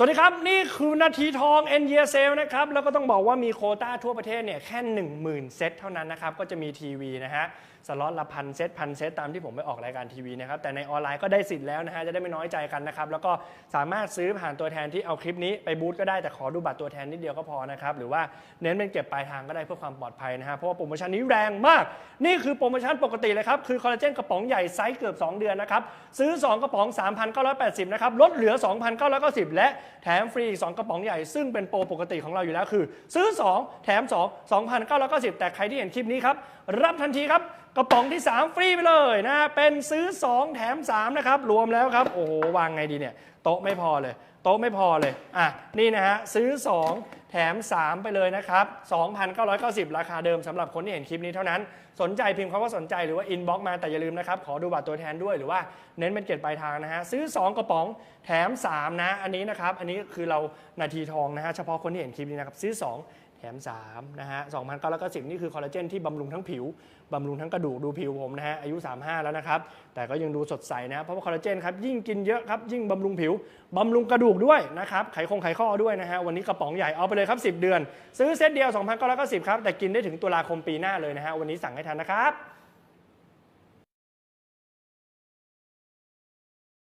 สวัสดีครับ นี่คือนาทีทอง n อ็นเยเซลนะครับ แล้วก็ต้องบอกว่ามีโคต้าทั่วประเทศเนี่ยแค่ 10,000 เซตเท่านั้นนะครับ ก็จะมีทีวีนะฮะ สล็อตละพันเซตพันเซตตามที่ผมไปออกรายการทีวีนะครับแต่ในออนไลน์ก็ได้สิทธิ์แล้วนะฮะจะได้ไม่น้อยใจกันนะครับแล้วก็สามารถซื้อผ่านตัวแทนที่เอาคลิปนี้ไปบูธก็ได้แต่ขอดูบัตรตัวแทนนิดเดียวก็พอนะครับหรือว่าเน้นเป็นเก็บปลายทางก็ได้เพื่อความปลอดภัยนะฮะเพราะว่าโปรโมชั่นนี้แรงมาก นี่คือโปรโมชั่นปกติเลยครับคือคอลลาเจนกระป๋องใหญ่ไซส์เกือบ 2 เดือนนะครับซื้อ 2 กระป๋อง 3,980นะครับลดเหลือ 2,990 และแถมฟรีอีก2กระป๋องใหญ่ซึ่งเป็นโปรปกติของเราอยู่แล้วคือ ซื้อ 2 แถม 2 2,990 แต่ใครที่เห็นคลิปนี้ครับรับทันทีครับกระป๋องที่ 3 ฟรีไปเลยนะ เป็นซื้อ 2 แถม 3 นะครับ รวมแล้วครับ โอ้โห วางไงดีเนี่ยโต๊ะไม่พอเลย โต๊ะไม่พอเลยอะนี่นะฮะซื้อ 2 แถม 3 ไปเลยนะครับ 2,990 ราคาเดิมสำหรับคนที่เห็นคลิปนี้เท่านั้น สนใจพิมพ์คำว่าสนใจหรือว่าอินบ็อกมาแต่อย่าลืมนะครับ ขอดูบัตรตัวแทนด้วยหรือว่าเน้นเป็นเกียรติปลายทางนะฮะซื้อ 2 กระป๋องแถม 3 นะ อันนี้นะครับ อันนี้คือเรานาทีทองนะฮะเฉพาะคนที่เห็นคลิปนี้นะครับซื้อ 2แถม3นะฮะ2,990 นี่คือคอลลาเจนที่บำรุงทั้งผิว บำรุงทั้งกระดูกดูผิวผมนะฮะ อายุ 35 แล้วนะครับ แต่ก็ยังดูสดใสนะ เพราะว่าคอลลาเจนครับ ยิ่งกินเยอะครับ ยิ่งบำรุงผิวบำรุงกระดูกด้วยนะครับ ไขคงไขข้อด้วยนะฮะ วันนี้กระป๋องใหญ่เอาไปเลยครับ 10 เดือน ซื้อเซตเดียว 2,990 ครับ แต่กินได้ถึงตุลาคมปีหน้าเลยนะฮะ วันนี้สั่งให้ทันนะครับ